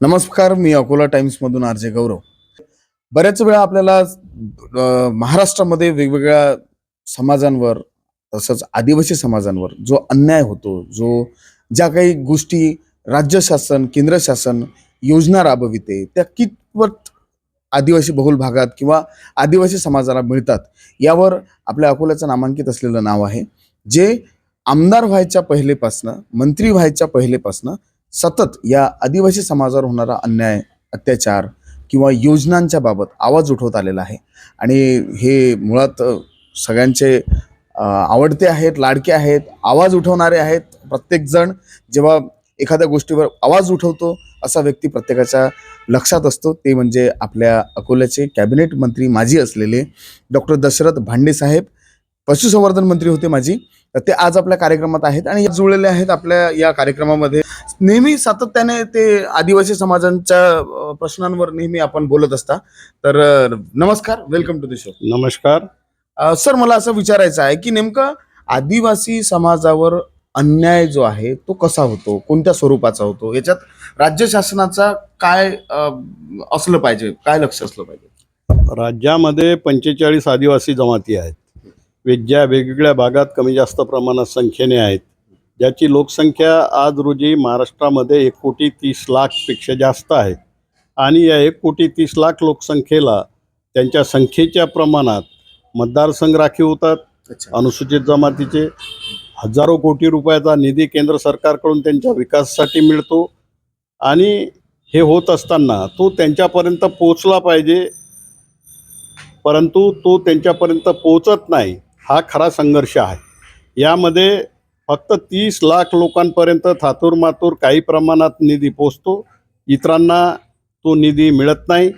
नमस्कार मी Akola टाइम्समधून R J गौरव. बऱ्याच वेळा आपल्याला महाराष्ट्रामध्ये वेगवेगळ्या समाजांवर तसंच आदिवासी समाजांवर जो अन्याय होतो जो ज्या काही गोष्टी राज्य शासन केंद्र शासन योजना राबविते त्या कितपत आदिवासी बहुल भागात किंवा आदिवासी समाजाला मिळतात यावर आपल्या अकोल्याचं नामांकित असलेलं नाव आहे जे आमदार व्हायच्या पहिलेपासनं मंत्री व्हायच्या पहिलेपासनं सतत या आदिवासी समाजावर होणारा अन्याय अत्याचार किंवा योजनांच्या बाबत आवाज उठवत आलेला आहे. आणि हे मुळात सगळ्यांचे आवडते आहेत लाडके आहेत आवाज उठवणारे आहेत. प्रत्येकजण जेव्हा एखाद्या गोष्टीवर आवाज उठवतो असा व्यक्ती प्रत्येकाच्या लक्षात असतो. ते म्हणजे आपल्या अकोल्याचे कॅबिनेट मंत्री माजी असलेले डॉक्टर दशरथ भांडेसाहेब पशुसंवर्धन मंत्री होते माझी ते आज आपल्या कार्यक्रमात आहेत आणि जुळलेले आहेत आपल्या या कार्यक्रमामध्ये. नेहमी सातत्याने ते आदिवासी समाजांच्या प्रश्नांवर नेहमी आपण बोलत असता. तर नमस्कार वेलकम टू द शो नमस्कार. सर मला असं विचारायचं आहे की नेमकं आदिवासी समाजावर अन्याय जो आहे तो कसा होतो? कोणत्या स्वरूपाचा होतो? याच्यात राज्य शासनाचा काय असलं पाहिजे? काय लक्ष असलं पाहिजे? राज्यामध्ये पंचेचाळीस आदिवासी जमाती आहेत. ज्या वेगवेगळ्या भागात कमी जास्त प्रमाणात संख्येने आहेत. ज्याची लोकसंख्या आज रोजी महाराष्ट्रामध्ये एक कोटी तीस लाखपेक्षा जास्त आहे. आणि या एक कोटी तीस लाख लोकसंख्येला त्यांच्या संख्येच्या प्रमाणात मतदारसंघ राखीव होतात अनुसूचित जमातीचे. हजारो कोटी रुपयाचा निधी केंद्र सरकारकडून त्यांच्या विकासासाठी मिळतो. आणि हे होत असताना तो त्यांच्यापर्यंत पोचला पाहिजे. परंतु तो त्यांच्यापर्यंत पोचत नाही. हा खरा संघर्ष आहे. यामध्ये फक्त तीस लाख लोकांपर्यंत थातूरमातूर काही प्रमाणात निधी पोचतो. इतरांना तो निधी मिळत नाही.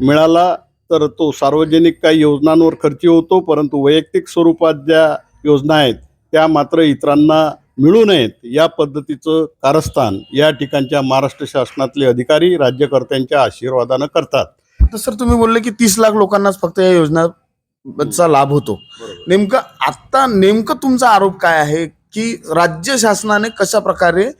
मिळाला तर तो सार्वजनिक काही योजनांवर खर्ची होतो परंतु वैयक्तिक स्वरूपात ज्या योजना आहेत त्या मात्र इतरांना मिळू नयेत. या पद्धतीचं कारस्थान या ठिकाणच्या महाराष्ट्र शासनातले अधिकारी राज्यकर्त्यांच्या आशीर्वादानं करतात. तर सर तुम्ही बोलले की तीस लाख लोकांनाच फक्त या योजना योजनाचा लाभ होतो. नेमकं आता नेमकं तुमचा आरोप काय आहे की राज्य शासनाने कशा प्रकारे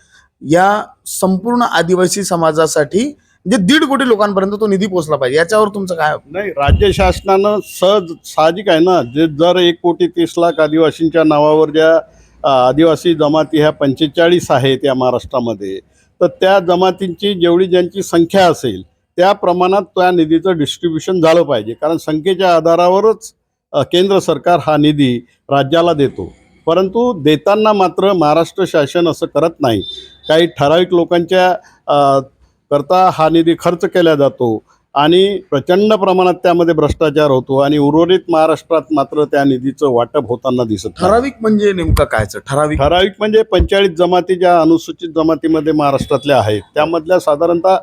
या संपूर्ण आदिवासी समाजासाठी म्हणजे दीड कोटी लोकांपर्यंत तो निधी पोहोचला पाहिजे याच्यावर तुमचं काय? नाही राज्य शासनानं सहज साहजिक आहे ना जे जर एक कोटी तीस लाख आदिवासींच्या नावावर ज्या आदिवासी जमाती ह्या पंचेचाळीस आहेत या महाराष्ट्रामध्ये तर त्या जमातींची जेवढी ज्यांची संख्या असेल त्या प्रमाणात त्या निधीचं डिस्ट्रीब्युशन झालं पाहिजे. कारण संख्येच्या आधारावरच केंद्र सरकार हा निधी राज्याला देतो. परंतु देताना मात्र महाराष्ट्र शासन असं करत नाही. काही ठराविक लोकांच्या करता हा निधी खर्च केला जातो आणि प्रचंड प्रमाणात त्यामध्ये भ्रष्टाचार होतो आणि उर्वरित महाराष्ट्रात मात्र त्या निधीचं वाटप होताना दिसत. ठराविक म्हणजे नेमकं कायचं ठराविक? ठराविक म्हणजे पंचेचाळीस जमाती ज्या अनुसूचित जमातीमध्ये महाराष्ट्रातल्या आहेत त्यामधल्या साधारणतः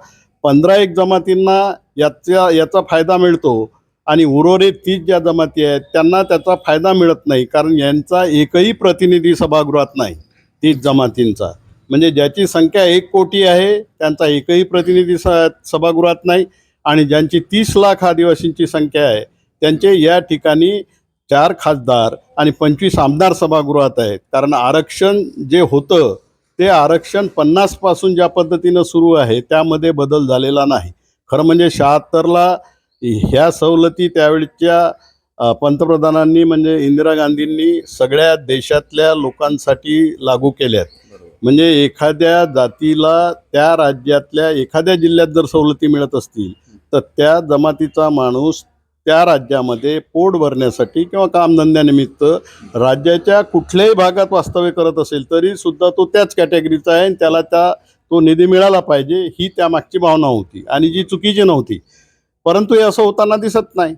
पंधरा एक जमातींना याचा याचा फायदा मिळतो. आणि उर्वरित तीस ज्या जमाती आहेत त्यांना त्याचा फायदा मिळत नाही कारण यांचा एकही प्रतिनिधी सभागृहात नाही तीस जमातींचा. म्हणजे ज्याची संख्या एक कोटी आहे त्यांचा एकही प्रतिनिधी स सभागृहात नाही. आणि ज्यांची तीस लाख आदिवासींची संख्या आहे त्यांचे या ठिकाणी चार खासदार आणि पंचवीस आमदार सभागृहात आहेत. कारण आरक्षण जे होतं ते आरक्षण पन्नासपासून ज्या पद्धतीनं सुरू आहे त्यामध्ये बदल झालेला नाही. खरं म्हणजे शहात्तरला ह्या सवलती त्यावेळच्या पंतप्रधानांनी म्हणजे इंदिरा गांधींनी सगळ्या देशातल्या लोकांसाठी लागू केल्यात. म्हणजे एखाद्या जातीला त्या राज्यातल्या एखाद्या जिल्ह्यात जर सवलती मिळत असतील तर त्या जमातीचा माणूस त्या राज्यामध्ये पोट भरण्यासाठी किंवा कामधंद्यानिमित्त राज्याच्या कुठल्याही भागात वास्तव्य करत असेल तरी सुद्धा तो त्याच कॅटेगरीचा आहे आणि त्याला त्या तो निधी मिळाला पाहिजे ही त्यामागची भावना होती आणि जी चुकीची नव्हती. परंतु हे असं होताना दिसत नाही.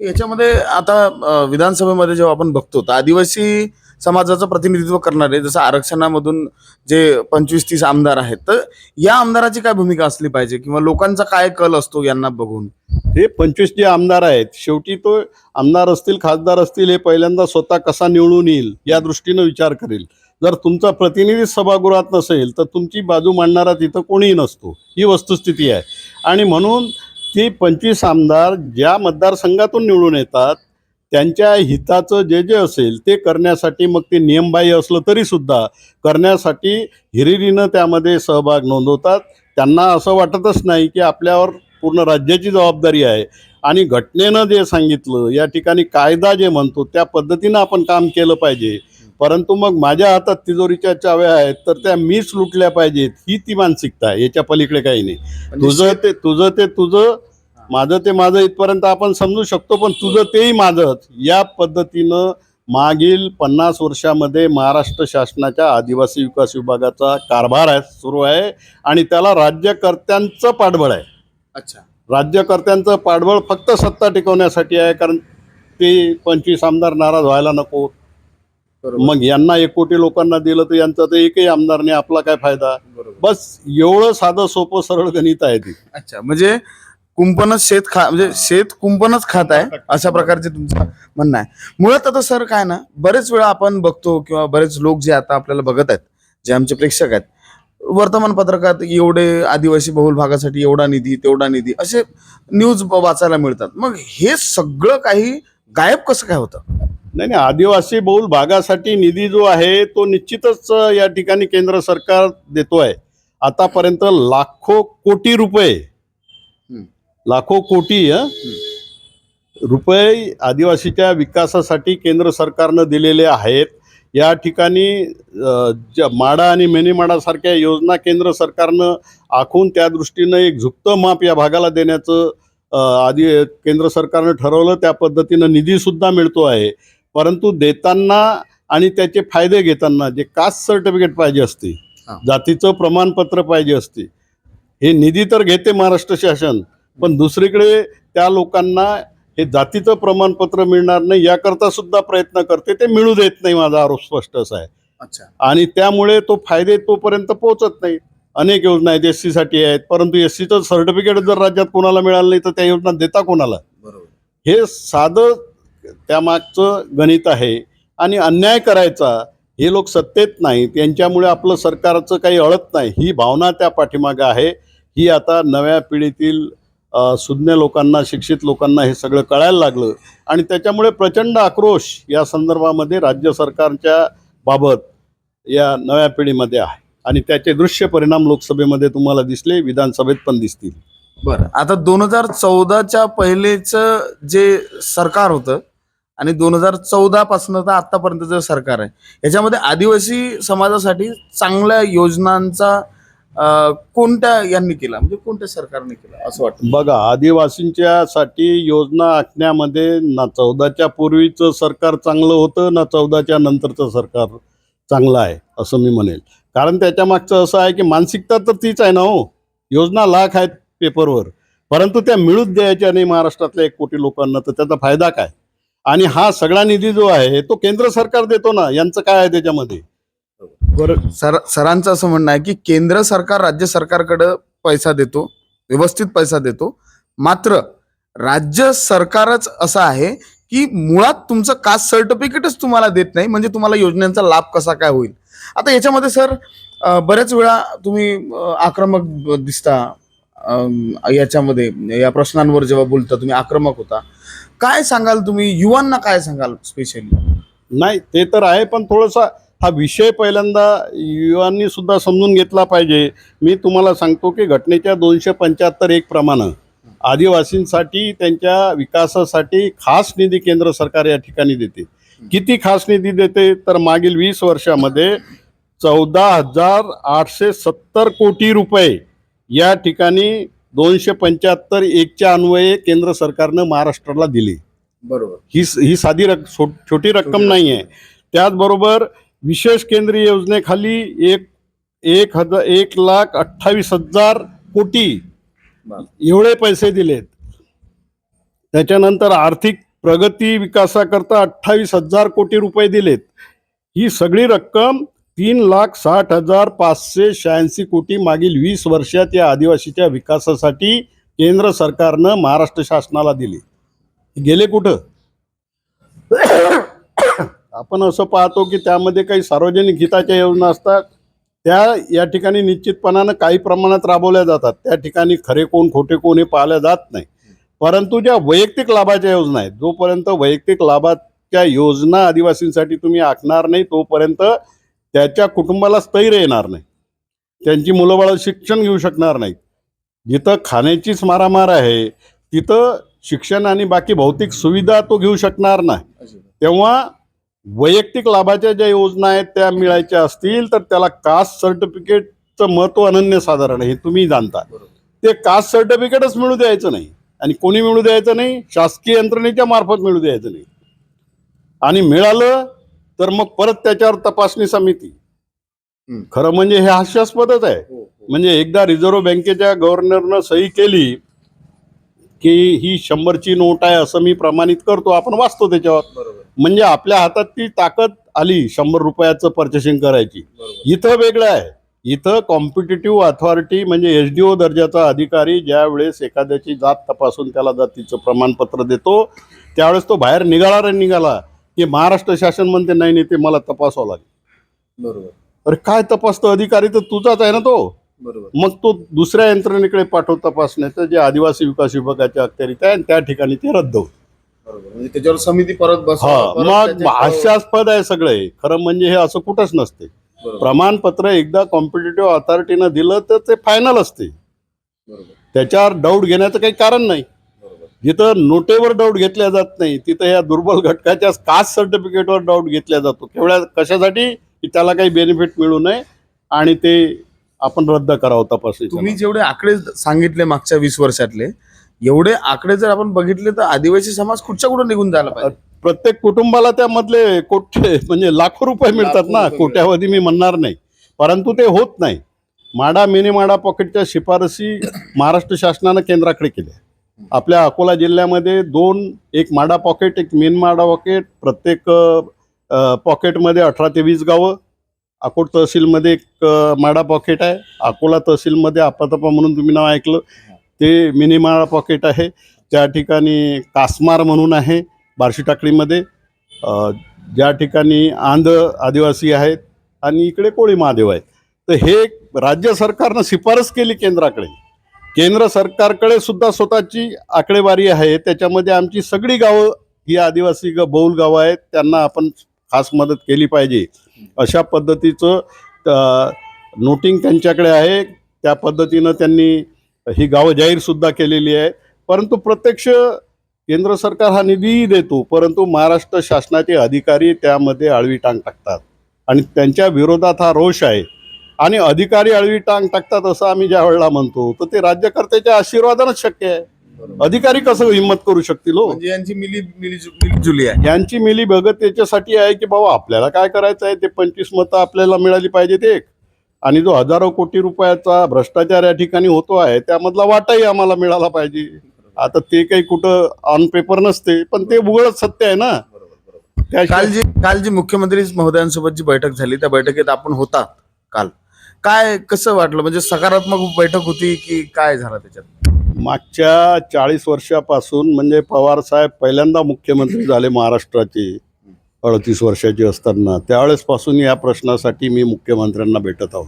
याच्यामध्ये आता विधानसभेमध्ये जेव्हा आपण बघतो तर आदिवासी समाजाचं प्रतिनिधित्व करणारे जसं आरक्षणामधून जे पंचवीस तीस आमदार आहेत तर या आमदाराची काय भूमिका असली पाहिजे? किंवा लोकांचा काय कल असतो यांना बघून? हे पंचवीस जे आमदार आहेत शेवटी तो आमदार असतील खासदार असतील हे पहिल्यांदा स्वतः कसा निवडून येईल या दृष्टीनं विचार करेल. जर तुमचा प्रतिनिधी सभागृहात नसेल तर तुमची बाजू मांडणारा तिथं कोणीही नसतो. ही वस्तुस्थिती आहे. आणि म्हणून ती पंचवीस आमदार ज्या मतदारसंघातून निवडून येतात त्यांच्या हिताचं जे जे असेल ते करण्यासाठी मग ते नियमबाह्य असलं तरी सुद्धा करण्यासाठी हिरिरीनं त्यामध्ये सहभाग नोंदवतात. त्यांना असं वाटतच नाही की आपल्यावर पूर्ण राज्याची जबाबदारी आहे. आणि घटनेनं जे सांगितलं या ठिकाणी कायदा जे म्हणतो त्या पद्धतीनं आपण काम केलं पाहिजे. परंतु मग माझ्या हातात तिजोरीच्या चाव्या आहेत तर त्या मीच लुटल्या पाहिजेत ही ती मानसिकता आहे. याच्या पलीकडे काही नाही. तुझं ते तुझं ते तुझं माझं ते माझं इथपर्यंत आपण समजू शकतो पण तुझं तेही माझंच. या पद्धतीनं मागील पन्नास वर्षामध्ये महाराष्ट्र शासनाच्या आदिवासी विकास विभागाचा कारभार आहे सुरू आहे आणि त्याला राज्यकर्त्यांचं पाठबळ आहे. अच्छा. राज्यकर्त्यांचं पाठबळ फक्त सत्ता टिकवण्यासाठी आहे कारण ते पंचवीस आमदार नाराज व्हायला नको. मग यांना एक कोटी लोकांना दिलं तर यांचा तर एकही आमदार नाही आपला काय फायदा? बस एवढं साधं सोपं सरळ गणित आहे ती. अच्छा म्हणजे कुंपणच शेत खा म्हणजे शेत कुंपणच खात आहे अशा प्रकारचे तुमचं म्हणणं आहे. मुळात आता सर काय ना बरेच वेळा आपण बघतो किंवा बरेच लोक जे आता आपल्याला बघत आहेत जे आमचे प्रेक्षक आहेत वर्तमानपत्रकात एवढे आदिवासी बहुल भागासाठी एवढा निधी तेवढा निधी असे न्यूज वाचायला मिळतात. मग हे सगळं काही गायब कसं काय होतं? नाही नाही आदिवासी बहुल भागासाठी निधी जो आहे तो निश्चितच या ठिकाणी केंद्र सरकार देतो आहे आतापर्यंत लाखो कोटी रुपये. लाखो कोटी रुपये आदिवासीच्या विकासासाठी केंद्र सरकारनं दिलेले आहेत. या ठिकाणी माडा आणि मेनीमाडासारख्या योजना केंद्र सरकारनं आखून त्या दृष्टीनं एक झुकतं माप या भागाला देण्याचं आधी केंद्र सरकारनं ठरवलं. त्या पद्धतीनं निधीसुद्धा मिळतो आहे. परंतु देताना आणि त्याचे फायदे घेताना जे कास्ट सर्टिफिकेट पाहिजे असते. जातीचं प्रमाणपत्र पाहिजे असते हे निधी तर घेते महाराष्ट्र शासन. पण दुसरीकडे त्या लोकांना हे जातीचं प्रमाणपत्र मिळणार नाही याकरता सुद्धा प्रयत्न करते ते मिळू देत नाही माझा आरोप स्पष्ट असा आहे. अच्छा. आणि त्यामुळे तो फायदे तोपर्यंत पोहोचत नाही. अनेक योजना आहेत एस सीसाठी आहेत परंतु एस सीचं सर्टिफिकेट जर राज्यात कोणाला मिळालं नाही तर त्या योजना देता कोणाला? बरोबर. हे साधं त्यामागचं गणित आहे. आणि अन्याय करायचा हे लोक सत्तेत नाहीत. यांच्यामुळे आपलं सरकारचं काही अळत नाही. ही भावना त्या पाठीमागं आहे. ही आता नव्या पिढीतील सुज्ञ लोकांना शिक्षित लोकांना हे सगळं कळायला लागलं. आणि त्याच्यामुळे प्रचंड आक्रोश या संदर्भामध्ये राज्य सरकारच्या बाबत या नव्या पिढीमध्ये आहे. आणि त्याचे दृश्य परिणाम लोकसभेमध्ये तुम्हाला दिसले विधानसभेत पण दिसतील. बरं. आता दोन हजार चौदाच्या पहिलेच जे सरकार होतं आणि दोन हजार चौदा पासून तर आतापर्यंत जे सरकार आहे याच्यामध्ये आदिवासी समाजासाठी चांगल्या योजनांचा कोणत्या यांनी केला? म्हणजे कोणत्या सरकारने केला असं वाटतं? बघा आदिवासींच्या साठी योजना आखण्यामध्ये ना चौदाच्या पूर्वीचं सरकार चांगलं होतं ना चौदाच्या नंतरचं सरकार चांगलं आहे असं मी म्हणेल. कारण त्याच्या मागचं असं आहे की मानसिकता तर तीच आहे ना हो. योजना लाख आहेत पेपरवर. परंतु त्या मिळूच द्यायच्या नाही महाराष्ट्रातल्या एक कोटी लोकांना तर त्याचा फायदा काय? आणि हा सगळा निधी जो आहे तो केंद्र सरकार देतो ना यांचं काय आहे त्याच्यामध्ये? बरं सर सरांचं असं म्हणणं आहे की केंद्र सरकार राज्य सरकारकडे पैसा देतो व्यवस्थित पैसा देतो. मात्र राज्य सरकारच असं आहे की मुळात तुमचं कास्ट सर्टिफिकेटच तुम्हाला देत नाही म्हणजे तुम्हाला योजनेचा लाभ कसा काय होईल? आता याच्यामध्ये सर बऱ्याच वेळा तुम्ही आक्रमक दिसता याच्यामध्ये या प्रश्नांवर जेव्हा बोलता तुम्ही आक्रमक होता. काय सांगाल तुम्ही? युवांना काय सांगाल स्पेशली नाही ते तर आहे पण थोडंसं हा विषय पहिल्यांदा युवांनी सुद्धा समजून घेतला पाहिजे. मी तुम्हाला सांगतो की घटनेच्या दोनशे पंच्याहत्तर एक प्रमाणे आदिवासींसाठी त्यांच्या विकासासाठी खास निधी केंद्र सरकार या ठिकाणी देते. किती खास निधी देते? तर मागील वीस वर्षामध्ये चौदा हजार आठशे सत्तर कोटी रुपये या ठिकाणी दोनशे पंच्याहत्तर एकच्या अन्वये केंद्र सरकारनं महाराष्ट्राला दिली. बरोबर. ही ही साधी रक छोटी रक्कम नाही आहे त्याचबरोबर विशेष केंद्रीय योजनेखाली एक एक हजार एक लाख अठ्ठावीस हजार कोटी एवढे पैसे दिलेत. त्याच्यानंतर आर्थिक प्रगती विकासाकरता अठ्ठावीस हजार कोटी रुपये दिलेत. ही सगळी रक्कम तीन लाख साठ हजार पाचशे शहाऐंशी कोटी मागील वीस वर्षात या आदिवासीच्या विकासासाठी केंद्र सरकारनं महाराष्ट्र शासनाला दिली. गेले कुठं? आपण असं पाहतो की त्यामध्ये काही सार्वजनिक हिताच्या योजना असतात. त्या या ठिकाणी निश्चितपणानं काही प्रमाणात राबवल्या जातात. त्या ठिकाणी खरे कोण खोटे कोण हे पाहिल्या जात नाही. परंतु ज्या वैयक्तिक लाभाच्या योजना आहेत जोपर्यंत वैयक्तिक लाभाच्या योजना आदिवासींसाठी तुम्ही आखणार नाही तोपर्यंत त्याच्या कुटुंबाला स्थैर्य येणार नाही. त्यांची मुलं बाळं शिक्षण घेऊ शकणार नाहीत. जिथं खाण्याचीच मारामार आहे तिथं शिक्षण आणि बाकी भौतिक सुविधा तो घेऊ शकणार नाही. तेव्हा वैयक्तिक लाभाच्या ज्या योजना आहेत त्या मिळायच्या असतील तर त्याला कास्ट सर्टिफिकेटचं महत्त्व अनन्यसाधारण आहे हे तुम्ही जाणता. ते कास्ट सर्टिफिकेटच मिळू द्यायचं नाही. आणि कोणी मिळू द्यायचं नाही शासकीय यंत्रणेच्या मार्फत मिळू द्यायचं नाही. आणि मिळालं तर मग परत त्याच्यावर तपासणी समिती. खरं म्हणजे हे हास्यास्पदच आहे. म्हणजे एकदा रिझर्व्ह बँकेच्या गव्हर्नरनं सही केली की ही शंभरची नोट आहे असं मी प्रमाणित करतो आपण वाचतो त्याच्यावर. म्हणजे आपल्या हातात ती ताकद आली शंभर रुपयाचं पर्चेसिंग करायची. इथं वेगळं आहे. इथं कॉम्पिटेटिव्ह अथॉरिटी म्हणजे एच डी ओ दर्जाचा अधिकारी ज्या वेळेस एखाद्याची जात तपासून त्याला जातीचं प्रमाणपत्र देतो त्यावेळेस तो बाहेर निघाला रे निघाला. की महाराष्ट्र शासन म्हणते नाही नाही ते मला तपासावं लागेल. बरोबर. अरे काय तपासतो अधिकारी? तर तुझाच आहे ना तो. बरोबर. मग तो दुसऱ्या यंत्रणेकडे पाठव तपासण्याचं जे आदिवासी विकास विभागाच्या अखत्यारीत आहे आणि त्या ठिकाणी ते रद्द होत. म्हणजे त्याच्यावर समिती परत बस हा मग हास्यास्पद आहे सगळे. खरं म्हणजे हे असं कुठंच नसते. प्रमाणपत्र एकदा कॉम्पिटेटिव्ह अथॉरिटीनं दिलं तर ते फायनल असते. त्याच्यावर डाऊट घेण्याचं काही कारण नाही. जिथं नोटेवर डाऊट घेतल्या जात नाही तिथं या दुर्बल घटकाच्या कास्ट सर्टिफिकेटवर डाऊट घेतल्या जातो. केवढ्या कशासाठी? की त्याला काही बेनिफिट मिळू नये आणि ते आपण रद्द करावं तपासणी तुम्ही जेवढे आकडे सांगितले मागच्या वीस वर्षातले एवढे आकडे जर आपण बघितले तर आदिवासी समाज कुठच्या कुठं निघून जायला पाहिजे? प्रत्येक कुटुंबाला त्यामधले कोटे म्हणजे लाखो रुपये मिळतात ना कोट्यावधी मी म्हणणार नाही. परंतु ते होत नाही. माडा मिनी माडा पॉकेटच्या शिफारसी महाराष्ट्र शासनानं केंद्राकडे केल्या. आपल्या अकोला जिल्ह्यामध्ये दोन एक माडा पॉकेट एक मेन माडा पॉकेट प्रत्येक पॉकेटमध्ये अठरा ते वीस गावं अकोट तहसीलमध्ये एक माडा पॉकेट आहे अकोला तहसीलमध्ये आपातपा म्हणून तुम्ही नाव ऐकलं ते मिनिमाळ पॉकेट आहे. त्या ठिकाणी कासमार म्हणून आहे बार्शी टाकळीमध्ये ज्या ठिकाणी आंध आदिवासी आहेत आणि इकडे कोळी महादेव आहेत. तर हे राज्य सरकारनं शिफारस केली केंद्राकडे. केंद्र सरकारकडे सुद्धा स्वतःची आकडेवारी आहे. त्याच्यामध्ये आमची सगळी गावं ही आदिवासी ग बहुल गावं आहेत. त्यांना आपण खास मदत केली पाहिजे. अशा पद्धतीचं नोटिंग त्यांच्याकडे आहे. त्या पद्धतीनं त्यांनी ही गावं जाहीरसुद्धा केलेली आहे. परंतु प्रत्यक्ष केंद्र सरकार हा निधीही देतो परंतु महाराष्ट्र शासनाचे अधिकारी त्यामध्ये आळवी टांग टाकतात. आणि त्यांच्या विरोधात हा रोष आहे. आणि अधिकारी आळवी टांग टाकतात असं आम्ही ज्या वेळेला म्हणतो तर ते राज्यकर्त्याच्या आशीर्वादानच शक्य आहे. अधिकारी कसं हिंमत करू शकतील हो? म्हणजे यांची मिली मिली मिलीजुली आहे. यांची मिली भगत याच्यासाठी आहे की बाबा आपल्याला काय करायचं आहे? ते पंचवीस मतं आपल्याला मिळाली पाहिजेत एक. आणि जो हजारो कोटी रुपयाचा भ्रष्टाचार या ठिकाणी होतो आहे त्यामधला वाटाही आम्हाला मिळाला पाहिजे. आता ते काही कुठं ऑन पेपर नसते पण ते उघडच सत्य आहे ना. काल जी काल जी मुख्यमंत्री महोदयांसोबत जी बैठक झाली त्या बैठकीत आपण होता काल. काय कसं वाटलं? म्हणजे सकारात्मक बैठक होती की काय झालं त्याच्यात? मागच्या चाळीस वर्षापासून म्हणजे पवार साहेब पहिल्यांदा मुख्यमंत्री झाले महाराष्ट्राचे. अडतीस वर्षाचे असताना त्यावेळेसपासून या प्रश्नासाठी मी मुख्यमंत्र्यांना भेटत आहोत.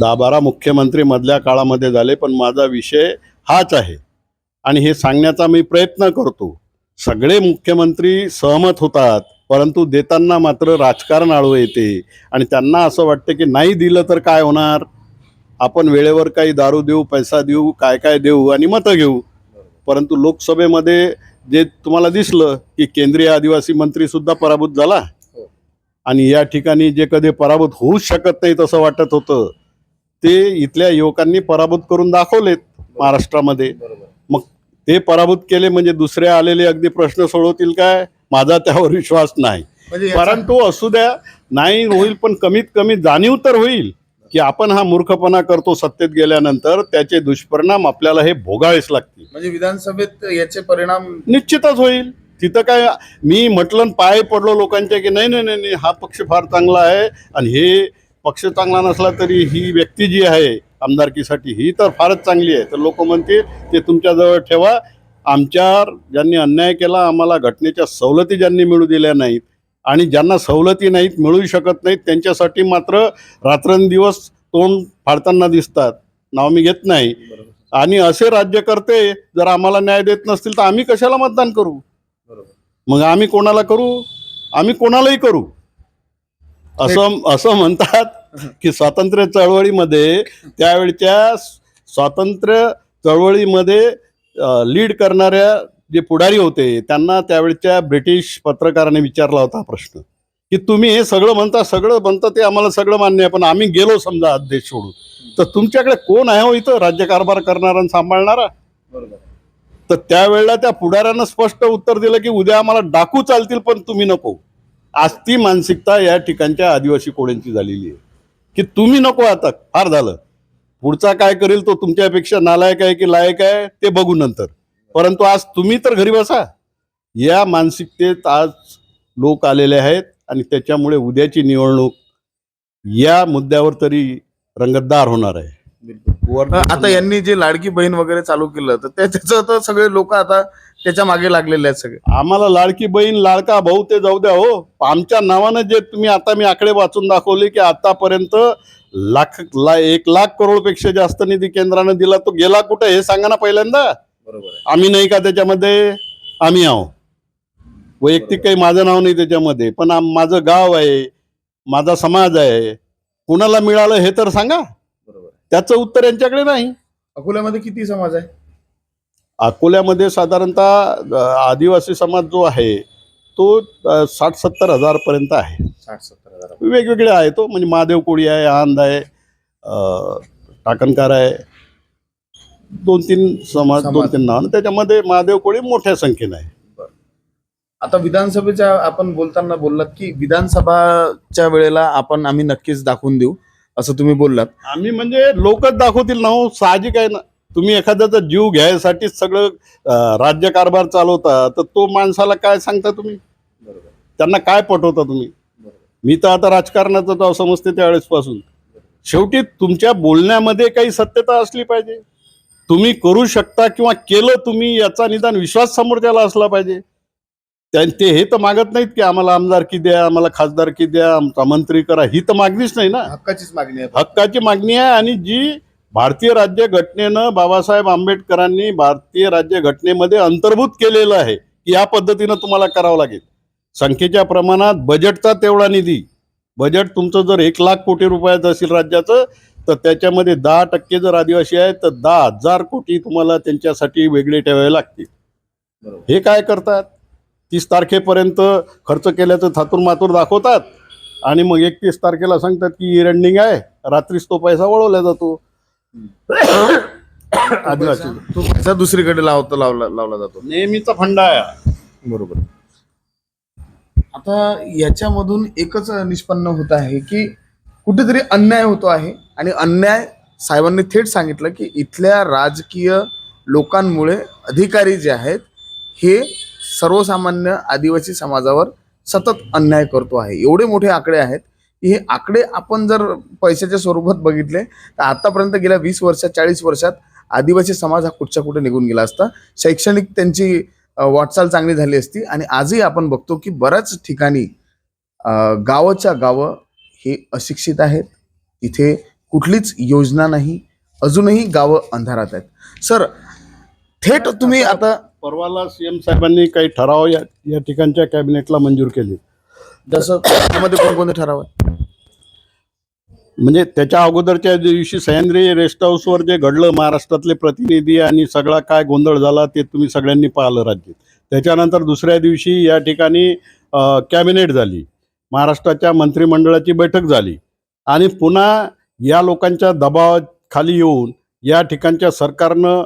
दहा बारा मुख्यमंत्री मधल्या काळामध्ये झाले पण माझा विषय हाच आहे. आणि हे सांगण्याचा मी प्रयत्न करतो. सगळे मुख्यमंत्री सहमत होतात परंतु देताना मात्र राजकारण आळवं येते. आणि त्यांना असं वाटतं की नाही दिलं तर काय होणार? आपण वेळेवर काही दारू देऊ पैसा देऊ काय काय देऊ आणि मतं घेऊ. परंतु लोकसभेमध्ये जे तुम्हाला दिसलं की केंद्रीय आदिवासी मंत्री सुद्धा पराभूत झाला. आणि या ठिकाणी जे कधी पराभूत होऊच शकत नाही तसं वाटत होतं ते इथल्या युवकांनी पराभूत करून दाखवलेत महाराष्ट्रामध्ये. मग ते पराभूत केले म्हणजे दुसरे आलेले अगदी प्रश्न सोडवतील काय? माझा त्यावर विश्वास नाही. म्हणजे परंतु असू द्या नाही होईल पण कमीत कमी जाणीव तर होईल. की आपण हा मूर्खपणा करतो सत्तेत गेल्यानंतर त्याचे दुष्परिणाम आपल्याला हे भोगावेच लागतील. म्हणजे विधानसभेत याचे परिणाम निश्चितच होईल. तिथं काय मी म्हटलं पाय पडलो लोकांच्या की नाही नाही नाही नाही, हा पक्ष फार चांगला आहे आणि हे पक्ष चांगला नसला तरी ही व्यक्ती जी आहे आमदारकीसाठी ही तर फारच चांगली आहे. तर लोक म्हणतील ते तुमच्याजवळ ठेवा. आमच्यावर ज्यांनी अन्याय केला आम्हाला घटनेच्या सवलती ज्यांनी मिळू दिल्या नाहीत आणि ज्यांना सवलती नाहीत मिळू शकत नाहीत त्यांच्यासाठी मात्र रात्रंदिवस तोंड फाडताना दिसतात. नाव मी घेत नाही. आणि असे राज्यकर्ते जर आम्हाला न्याय देत नसतील तर आम्ही कशाला मतदान करू? मग आम्ही कोणाला करू? आम्ही कोणालाही करू? असं असं म्हणतात की स्वातंत्र्य चळवळीमध्ये त्यावेळच्या स्वातंत्र्य चळवळीमध्ये लीड करणाऱ्या जे पुढारी होते त्यांना त्यावेळच्या ब्रिटिश पत्रकाराने विचारला होता प्रश्न की तुम्ही हे सगळं म्हणता सगळं म्हणता ते आम्हाला सगळं मान्य आहे पण आम्ही गेलो समजा देश सोडून तर तुमच्याकडे कोण आहे हो इथं? राज्यकारभार करणारा आणि सांभाळणारा? तर त्यावेळेला त्या पुढाऱ्यानं स्पष्ट उत्तर दिलं की उद्या आम्हाला डाकू चालतील पण तुम्ही नको. आज ती मानसिकता या ठिकाणच्या आदिवासी कोळ्यांची झालेली आहे. की तुम्ही नको आता फार झालं. पुढचा काय करेल तो तुमच्यापेक्षा नालायक आहे की लायक आहे ते बघू नंतर. परंतु आज तुम्ही तर घरी बसा. या मानसिकतेत आज लोक आलेले आहेत आणि त्याच्यामुळे उद्याची निवडणूक या मुद्द्यावर तरी रंगतदार होणार आहे. आता यांनी जे लाडकी बहीण वगैरे चालू केलं तर त्या- त्याचं तर सगळे लोक आता त्याच्यामागे लागलेले आहेत सगळे. आम्हाला लाडकी बहीण लाडका भाऊ ते जाऊ द्या हो. आमच्या नावानं जे तुम्ही आता मी आकडे वाचून दाखवले की आतापर्यंत लाख ला एक लाख करोडपेक्षा जास्त निधी केंद्रानं दिला तो गेला कुठं हे सांगा ना पहिल्यांदा. आम्ही नाही का त्याच्यामध्ये आम्ही आहो. वैयक्तिक काही माझं नाव नाही त्याच्यामध्ये पण आम- माझं गाव आहे माझा समाज आहे कुणाला मिळालं हे तर सांगा. बरोबर त्याचं उत्तर यांच्याकडे नाही. अकोल्यामध्ये किती समाज आहे? अकोल्यामध्ये साधारणतः आदिवासी समाज जो आहे तो साठ सत्तर हजार पर्यंत आहे. साठ सत्तर हजार. वेगवेगळे आहे तो म्हणजे महादेव कोळी आहे आंद आहे टाकणकार आहे दोन तीन समाज समाज. दोन तीन नाव त्याच्यामध्ये महादेव कोळी मोठ्या संख्येने आहे. आता विधानसभेच्या आपण बोलताना बोललात की विधानसभाच्या वेळेला आपण आम्ही नक्कीच दाखवून देऊ असं तुम्ही बोललात. आम्ही म्हणजे लोकच दाखवतील ना हो साहजिक आहे ना. तुम्ही एखाद्याचा जीव घ्यायसाठीच सगळं अ, राज्यकारभार चालवता तर तो माणसाला काय सांगता तुम्ही? त्यांना काय पटवता तुम्ही? मी तर आता राजकारणाचा तो समजते त्यावेळेस पासून शेवटी तुमच्या बोलण्यामध्ये काही सत्यता असली पाहिजे. तुम्ही करू शकता किंवा केलं तुम्ही याचा निदान विश्वास समोरच्याला असला पाहिजे. ते हे तर मागत नाहीत की आम्हाला आमदारकी द्या आम्हाला खासदारकी द्या आमचा मंत्री करा ही तर मागणीच नाही ना. हक्काचीच मागणी आहे. हक्काची मागणी आहे आणि जी भारतीय राज्य घटनेनं बाबासाहेब आंबेडकरांनी भारतीय राज्य घटनेमध्ये अंतर्भूत केलेलं आहे की या पद्धतीनं तुम्हाला करावं लागेल. संख्येच्या प्रमाणात बजेटचा तेवढा निधी बजेट तुमचं जर एक लाख कोटी रुपयाचं असेल राज्याचं तर त्याच्यामध्ये दहा टक्के जर आदिवासी आहेत तर दहा हजार कोटी तुम्हाला त्यांच्यासाठी वेगळे ठेवावे लागतील. हे काय करतात? तीस तारखेपर्यंत खर्च केल्याचं थातूर मातूर दाखवतात आणि मग एकतीस तारखेला सांगतात की एंडिंग आहे रात्रीच तो पैसा वळवला जातो. आदिवासी. तो पैसा दुसरीकडे लावतो लावला लावला जातो. नेहमीचा फंडा आहे. बरोबर. आता याच्यामधून एकच निष्पन्न होत आहे की कुठेतरी अन्याय होतो आहे. आणि अन्याय साहेबांनी थेट सांगितलं की इथल्या राजकीय लोकांमुळे अधिकारी जे आहेत हे सर्वसामान्य आदिवासी समाजावर सतत अन्याय करतो आहे. एवढे मोठे आकडे आहेत की हे आकडे आपण जर पैशाच्या स्वरूपात बघितले तर आतापर्यंत गेल्या वीस वर्षात चाळीस वर्षात आदिवासी समाज हा कुठच्या कुठे निघून गेला असता. शैक्षणिक त्यांची वाटचाल चांगली झाली असती आणि आजही आपण बघतो की बऱ्याच ठिकाणी गावाच्या गावं हे अशिक्षित आहेत. तिथे कुठलीच योजना नाही अजूनही गावं अंधारात आहेत. सर थेट तुम्ही आता परवाला सीएम साहेबांनी काही ठराव या या ठिकाणच्या कॅबिनेटला मंजूर केले. जसं त्यामध्ये कोणकोणते ठराव आहेत? म्हणजे त्याच्या अगोदरच्या दिवशी सह्याद्री रेस्ट हाऊसवर जे घडलं महाराष्ट्रातले प्रतिनिधी आणि सगळा काय गोंधळ झाला ते तुम्ही सगळ्यांनी पाहिलं राज्यात. त्याच्यानंतर दुसऱ्या दिवशी या ठिकाणी कॅबिनेट झाली. महाराष्ट्राच्या मंत्रिमंडळाची बैठक झाली. आणि पुन्हा या लोकांच्या दबावाखाली येऊन या ठिकाणच्या सरकारनं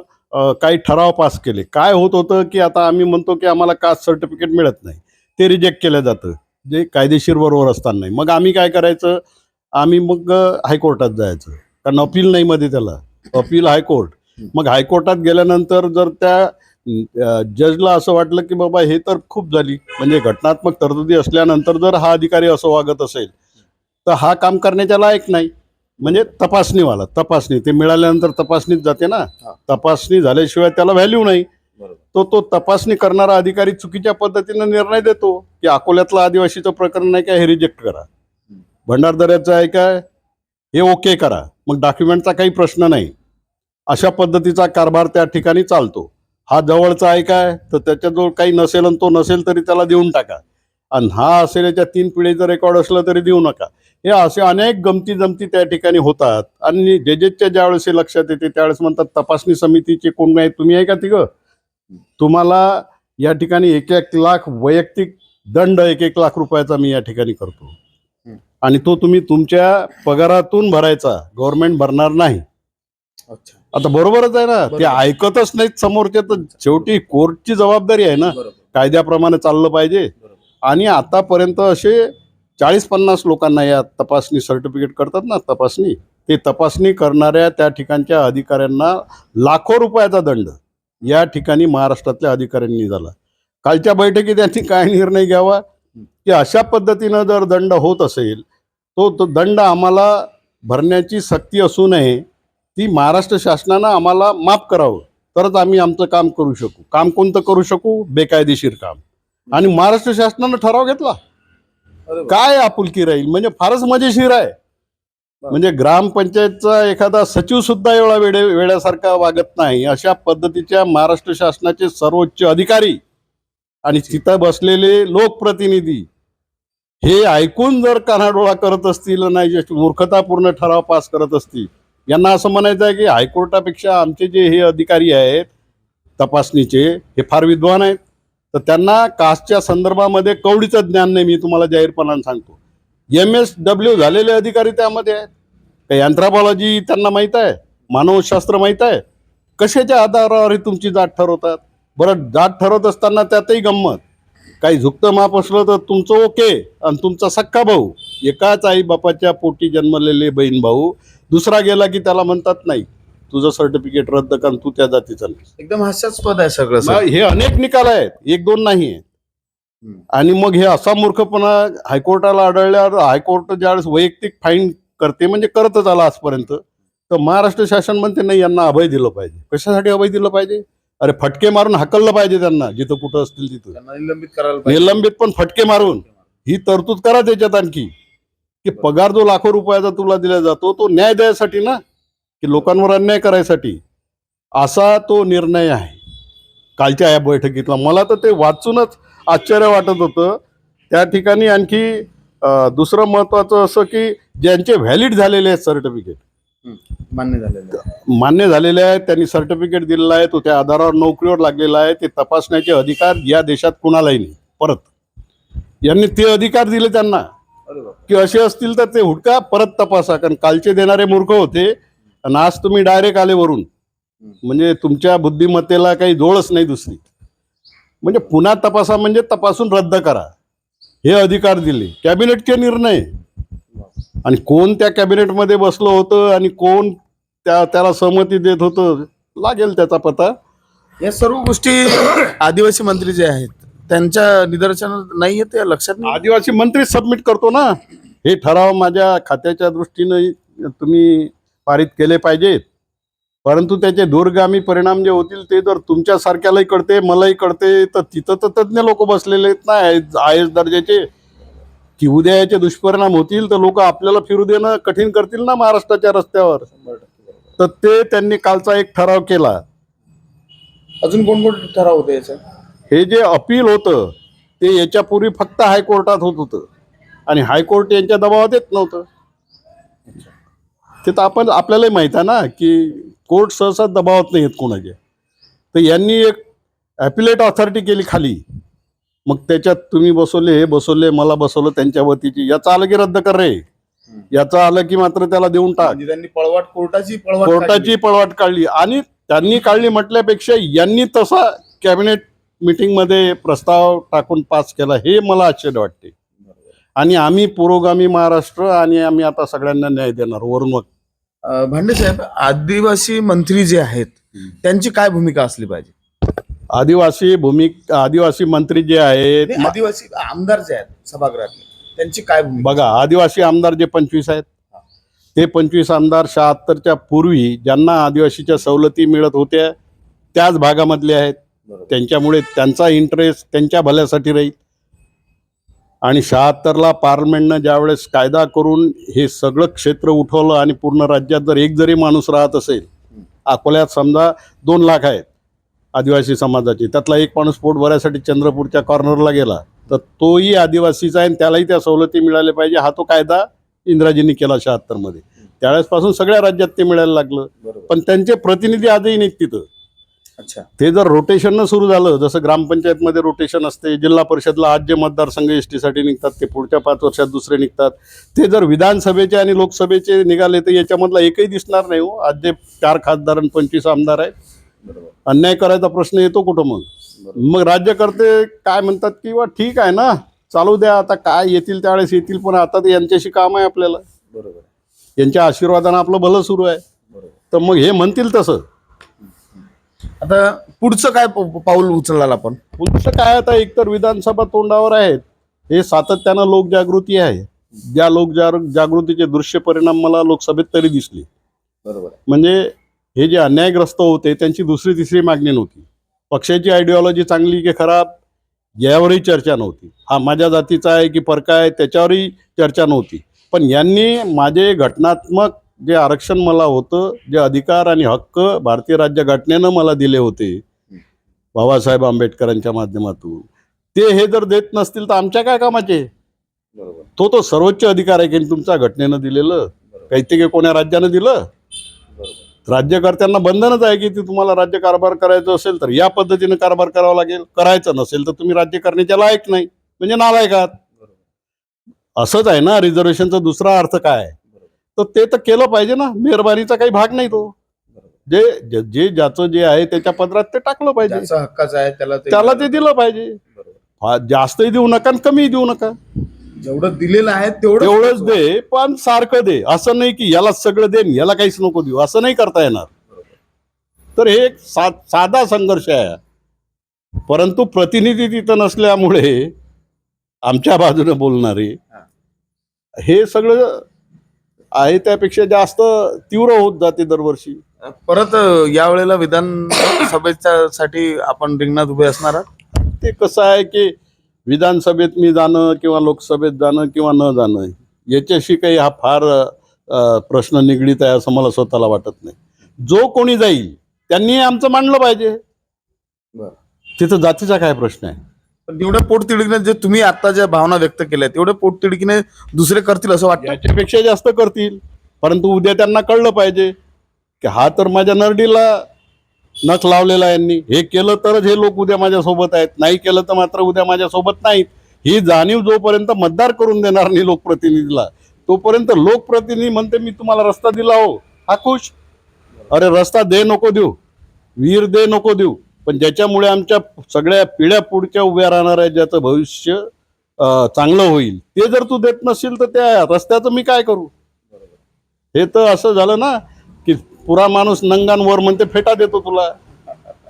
काही ठराव पास केले. काय होत होतं की आता आम्ही म्हणतो की आम्हाला कास्ट सर्टिफिकेट मिळत नाही. ते रिजेक्ट केलं जातं. जे कायदेशीर बरोबर असताना नाही. मग आम्ही काय करायचं? आम्ही मग हायकोर्टात जायचं. कारण अपील नाही मध्ये त्याला. Appeal high court. मग हायकोर्टात गेल्यानंतर जर त्या जजला असं वाटलं की बाबा हे तर खूप झाली. म्हणजे घटनात्मक तरतुदी असल्यानंतर जर हा अधिकारी असं वागत असेल तर हा काम करण्याच्या लायक नाही. म्हणजे तपासणीवाला तपासणी. ते मिळाल्यानंतर तपासणीत जाते ना. तपासणी झाल्याशिवाय त्याला व्हॅल्यू नाही. तो तो तपासणी करणारा अधिकारी चुकीच्या पद्धतीनं निर्णय देतो की अकोल्यातलं आदिवासीचं प्रकरण नाही का हे रिजेक्ट करा. भंडारदऱ्याचं आहे काय हे ओके करा. मग डॉक्युमेंटचा काही प्रश्न नाही. अशा पद्धतीचा कारभार त्या ठिकाणी चालतो. हा जवळचा आहे काय तर त्याच्याजवळ काही नसेल आणि तो नसेल तरी त्याला देऊन टाका. आणि हा असेल याच्या तीन पिढीचं रेकॉर्ड असलं तरी देऊ नका. हे असे अनेक गमती जमती त्या ठिकाणी होतात. आणि जे जेच्या ज्यावेळेस हे लक्षात येते त्यावेळेस म्हणतात तपासणी समितीचे कोण नाही तुम्ही आहे का तिघं? तुम्हाला या ठिकाणी एक एक लाख वैयक्तिक दंड एक एक लाख रुपयाचा मी या ठिकाणी करतो. आणि तो तुम्ही तुमच्या पगारातून भरायचा. गव्हर्नमेंट भरणार नाही. आता बरोबरच आहे ना. ते. ऐकतच नाहीत समोरचे. तर शेवटी कोर्टची जबाबदारी आहे ना. कायद्याप्रमाणे चाललं पाहिजे. आणि आतापर्यंत असे चाळीस पन्नास लोकांना या तपासणी सर्टिफिकेट करतात ना तपासणी. ते तपासणी करणाऱ्या त्या ठिकाणच्या अधिकाऱ्यांना लाखो रुपयाचा दंड या ठिकाणी महाराष्ट्रातल्या अधिकाऱ्यांनी झाला. कालच्या बैठकीत त्यांनी काय निर्णय घ्यावा? की अशा पद्धतीनं जर दंड होत असेल तो तो दंड आम्हाला भरण्याची सक्ती असू नये ती महाराष्ट्र शासनानं आम्हाला माफ करावं. तरच आम्ही आमचं काम करू शकू. काम कोणतं करू शकू? बेकायदेशीर काम. आणि महाराष्ट्र शासनानं ठराव घेतला. काय आपुलकी राहील? म्हणजे फारच मजेशीर आहे. म्हणजे ग्रामपंचायतचा एखादा सचिव सुद्धा एवढा वेडे वेड्यासारखा वागत नाही. अशा पद्धतीच्या महाराष्ट्र शासनाचे सर्वोच्च अधिकारी आणि तिथं बसलेले लोकप्रतिनिधी हे ऐकून जर कानाडोळा करत असतील नाही मूर्खतापूर्ण ठराव पास करत असतील यांना असं म्हणायचं आहे की हायकोर्टापेक्षा आमचे जे हे अधिकारी आहेत तपासणीचे हे फार विद्वान आहेत. तर त्यांना कास्टच्या संदर्भामध्ये कवडीचं ज्ञान नाही मी तुम्हाला जाहीरपणाने सांगतो. एम एस डब्ल्यू झालेले अधिकारी त्यामध्ये आहेत. काही अँथ्रापॉलॉजी त्यांना माहीत आहे? मानवशास्त्र माहीत आहे? कशाच्या आधारावर तुमची जात ठरवतात? बरं जात ठरवत असताना त्यातही गंमत. काही झुकतं माप असलं तर तुमचं ओके आणि तुमचा सक्का भाऊ. एकाच आई बापाच्या पोटी जन्मलेले बहीण भाऊ. दुसरा गेला की त्याला म्हणतात नाही. तुझं सर्टिफिकेट रद्द कर तू त्या जातीचा नाही एकदम हास्यास्पद आहे सगळं सर. मग हे अनेक निकाल आहेत. एक दोन नाही आहेत. हम्म. आणि मग हे असा मूर्खपणा हायकोर्टाला आढळल्यावर हायकोर्ट ज्यावेळेस वैयक्तिक फाईन करते म्हणजे करतच आला आजपर्यंत तर महाराष्ट्र शासन म्हणते नाही यांना अभय दिलं पाहिजे. कशासाठी अभय दिलं पाहिजे? अरे फटके मारून हाकललं पाहिजे त्यांना जिथं कुठं असतील तिथं. त्यांना निलंबित करायला पाहिजे. निलंबित पण फटके मारून. ही तरतूद करा त्याच्यात आणखी. की पगार जो लाखो रुपयाचा तुला दिला जातो तो न्याय द्यायसाठी ना की लोकांवर अन्याय करायसाठी असा तो निर्णय आहे. कालच्या या बैठकीतला मला तर ते वाचूनच आश्चर्य वाटत होतं. त्या ठिकाणी आणखी दुसरं महत्वाचं असं की ज्यांचे व्हॅलिड झालेले आहेत सर्टिफिकेट मान्य झालेलं. मान्य झालेले आहेत त्यांनी सर्टिफिकेट दिलेलं आहे तो त्या आधारावर नोकरीवर लागलेला आहे ते तपासण्याचे अधिकार या देशात कुणालाही नाही. परत. यांनी ते अधिकार दिले त्यांना. की असे असतील तर ते हुडका परत तपासा. कारण कालचे देणारे मूर्ख होते आणि आज तुम्ही डायरेक्ट आले वरून. म्हणजे तुमच्या बुद्धिमत्तेला काही जोडच नाही दुसरी. म्हणजे पुन्हा तपासा म्हणजे तपासून रद्द करा. हे अधिकार दिले. कॅबिनेटचे निर्णय. आणि कोण त्या कॅबिनेटमध्ये बसलं होतं आणि कोण त्या त्याला सहमती देत होतं लागेल त्याचा पता. या सर्व गोष्टी आदिवासी मंत्री जे आहेत त्यांच्या निदर्शनात नाही येत या लक्षात नाही? आदिवासी मंत्री सबमिट करतो ना. हे ठराव माझ्या खात्याच्या दृष्टीनं तुम्ही पारित केले पाहिजेत परंतु त्याचे दूरगामी परिणाम जे होतील ते जर तुमच्यासारख्यालाही कळते मलाही कळते. तर तिथं तर तज्ज्ञ लोक बसलेले आहेत ना आय एस दर्जाचे. की उद्या याचे दुष्परिणाम होतील तर लोक आपल्याला फिरू देणं कठीण करतील ना महाराष्ट्राच्या रस्त्यावर. तर ते त्यांनी कालचा एक ठराव केला. अजून कोणकोणते ठराव होते याचा? हे जे अपील होतं ते याच्यापूर्वी फक्त हायकोर्टात होत होतं. आणि हायकोर्ट यांच्या दबावात येत नव्हतं. ते तर आपण आपल्यालाही माहीत आहे ना की कोर्ट सहसा दबावात नाही येत कोणाचे. तर यांनी एक ॲपिलेट ऑथॉरिटी केली खाली. मग त्याच्यात तुम्ही बसवले हे बसवले मला बसवलं त्यांच्या वतीची याचं आलं की रद्द कर रे. याचं आलं की मात्र त्याला देऊन टाक. म्हणजे त्यांनी पळवाट कोर्टाची पळवाट कोर्टाची पळवाट काढली. आणि त्यांनी काढली म्हटल्यापेक्षा यांनी तसा कॅबिनेट मीटिंगमध्ये प्रस्ताव टाकून पास केला हे मला आश्चर्य वाटते. आणि आम्ही पुरोगामी महाराष्ट्र आणि आम्ही आता सगळ्यांना न्याय देणार वरून मग भांडे साहेब आदिवासी मंत्री जे आहेत त्यांची काय भूमिका असली पाहिजे? आदिवासी भूमिक आदिवासी मंत्री जे आहेत नाही, आदिवासी आमदार जे आहेत सभागृहातले त्यांची काय भूमिका? बघा आदिवासी आमदार जे पंचवीस आहेत ते पंचवीस आमदार शहात्तरच्या पूर्वी ज्यांना आदिवासीच्या सवलती मिळत होत्या त्याच भागामधले आहेत. बरोबर. त्यांच्यामुळे त्यांचा इंटरेस्ट त्यांच्या भल्यासाठी राहील. आणि शहात्तरला पार्लमेंटनं ज्यावेळेस कायदा करून हे सगळं क्षेत्र उठवलं आणि पूर्ण राज्यात जर एक जरी माणूस राहत असेल अकोल्यात समजा दोन लाख आहेत आदिवासी समाजाची त्यातला एक माणूस पोट भरायसाठी चंद्रपूरच्या कॉर्नरला गेला तर तोही आदिवासीचा आहे आणि त्यालाही त्या सवलती मिळाल्या पाहिजे. हा तो कायदा इंदिराजींनी केला शहात्तरमध्ये. त्यावेळेसपासून सगळ्या राज्यात ते मिळायला लागलं. पण त्यांचे प्रतिनिधी आजही नाहीत तिथं ते जर रोटेशननं सुरू झालं जसं ग्रामपंचायतमध्ये रोटेशन असते जिल्हा परिषदला आज जे मतदारसंघ एस टीसाठी निघतात ते पुढच्या पाच वर्षात दुसरे निघतात. ते जर विधानसभेचे आणि लोकसभेचे निघाले तर याच्यामधला एकही दिसणार नाही हो. आज जे चार खासदार आणि पंचवीस आमदार आहेत अन्याय करायचा प्रश्न येतो कुठं मग? मग राज्यकर्ते काय म्हणतात की वा ठीक आहे ना चालू द्या आता काय येतील त्यावेळेस येतील पण आता ते यांच्याशी काम आहे आपल्याला. बरोबर. यांच्या आशीर्वादानं आपलं भलं सुरू आहे. तर मग हे म्हणतील तसं. आता पुढचं काय प- पाऊल उचलला आपण? पुढचं काय आता एकतर विधानसभा तोंडावर आहेत. हे सातत्यानं लोकजागृती आहे. ज्या लोकजा जागृतीचे दृश्य परिणाम मला लोकसभेत तरी दिसले. बरोबर. म्हणजे हे जे अन्यायग्रस्त होते त्यांची दुसरी तिसरी मागणी नव्हती. पक्षाची आयडिओलॉजी चांगली की खराब यावरही चर्चा नव्हती. हा माझ्या जातीचा आहे की परका आहे त्याच्यावरही चर्चा नव्हती. पण यांनी माझे घटनात्मक जे आरक्षण मला होतं जे अधिकार आणि हक्क भारतीय राज्यघटनेनं मला दिले होते बाबासाहेब आंबेडकरांच्या माध्यमातून ते हे जर देत नसतील तर आमच्या काय कामाचे? तो तो सर्वोच्च अधिकार आहे की तुमच्या घटनेनं दिलेलं काही ते काही कोण्या राज्यानं दिलं? राज्यकर्त्यांना बंधनच आहे की ते तुम्हाला राज्य कारभार करायचं असेल तर या पद्धतीनं कारभार करावा लागेल करायचं नसेल तर तुम्ही राज्य करण्याच्या लायक नाही म्हणजे नालायकात असंच आहे ना रिझर्वेशनचा दुसरा अर्थ काय? आहे? तर ते तर केलं पाहिजे ना. मेहरबानीचा काही भाग नाही तो. जे जे- ज्याचं जे आहे त्याच्या पदरात ते टाकलं पाहिजे. ज्याचा हक्काचं आहे त्याला ते त्याला ते दिलं पाहिजे. फा- जास्तही देऊ नका आणि कमीही देऊ नका. जेवढं दिलेलं आहे तेवढं तेवढंच दे पण सारखं दे. असं नाही की याला सगळं दे आणि याला काहीच नको देऊ. असं नाही करता येणार. तर हे एक सा साधा संघर्ष आहे. परंतु प्रतिनिधी तिथं नसल्यामुळे आमच्या बाजूने बोलणारे हे सगळं आहे त्यापेक्षा जास्त तीव्र होत जाते दरवर्षी. परत यावेळेला विधानसभेच्या साठी आपण रिंगणात उभे असणार आहात? ते कसं आहे की विधानसभेत मी जाणं किंवा लोकसभेत जाणं किंवा न जाणं याच्याशी काही हा फार प्रश्न निगडीत आहे असं मला स्वतःला वाटत नाही. जो कोणी जाईल त्यांनी आमचं मांडलं पाहिजे. तिथं जातीचा काय प्रश्न आहे? पण तेवढ्या पोटतिडकीने जे तुम्ही आता ज्या भावना व्यक्त केल्या तेवढ्या पोटतिडकीने दुसरे करतील असं वाटतं? याच्यापेक्षा जास्त करतील. परंतु उद्या त्यांना कळलं पाहिजे की हा तर माझ्या नरडीला नख लावलेला यांनी. हे केलं तरच हे लोक उद्या माझ्यासोबत आहेत. नाही केलं तर मात्र उद्या माझ्यासोबत नाहीत. ही जाणीव जोपर्यंत मतदार करून देणार नाही लोकप्रतिनिधीला तोपर्यंत लोकप्रतिनिधी म्हणते मी तुम्हाला रस्ता दिला हो. हा खुश. अरे रस्ता दे नको देऊ. वीर दे नको देऊ. पण ज्याच्यामुळे आमच्या सगळ्या पिढ्या पुढच्या उभ्या राहणार आहे ज्याचं भविष्य चांगलं होईल ते जर तू देत नसशील तर त्या रस्त्याचं मी काय करू? हे तर असं झालं ना की पुरा माणूस नंगान वर म्हणते फेटा देतो तुला.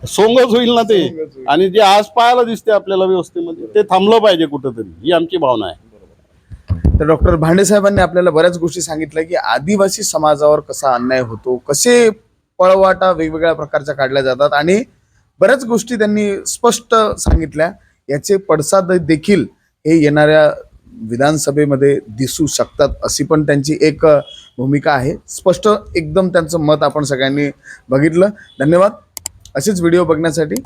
सोंगच होईल ना ते. आणि जे आज पाहायला दिसते आपल्याला व्यवस्थेमध्ये ते थांबलं पाहिजे कुठंतरी. ही आमची भावना आहे. तर डॉक्टर भांडे साहेबांनी आपल्याला बऱ्याच गोष्टी सांगितल्या की आदिवासी समाजावर कसा अन्याय होतो कसे पळवाटा वेगवेगळ्या प्रकारच्या काढल्या जातात आणि बऱ्याच गोष्टी त्यांनी स्पष्ट सांगितल्या. याचे पडसाद देखील हे येणाऱ्या विधानसभेमध्ये दिसू शकतात अशी पण त्यांची एक भूमिका आहे. स्पष्ट एकदम त्यांचं मत आपण सगळ्यांनी बघितलं. धन्यवाद. असेच व्हिडिओ बघण्यासाठी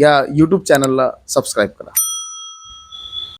या यूट्यूब चॅनलला सबस्क्राईब करा.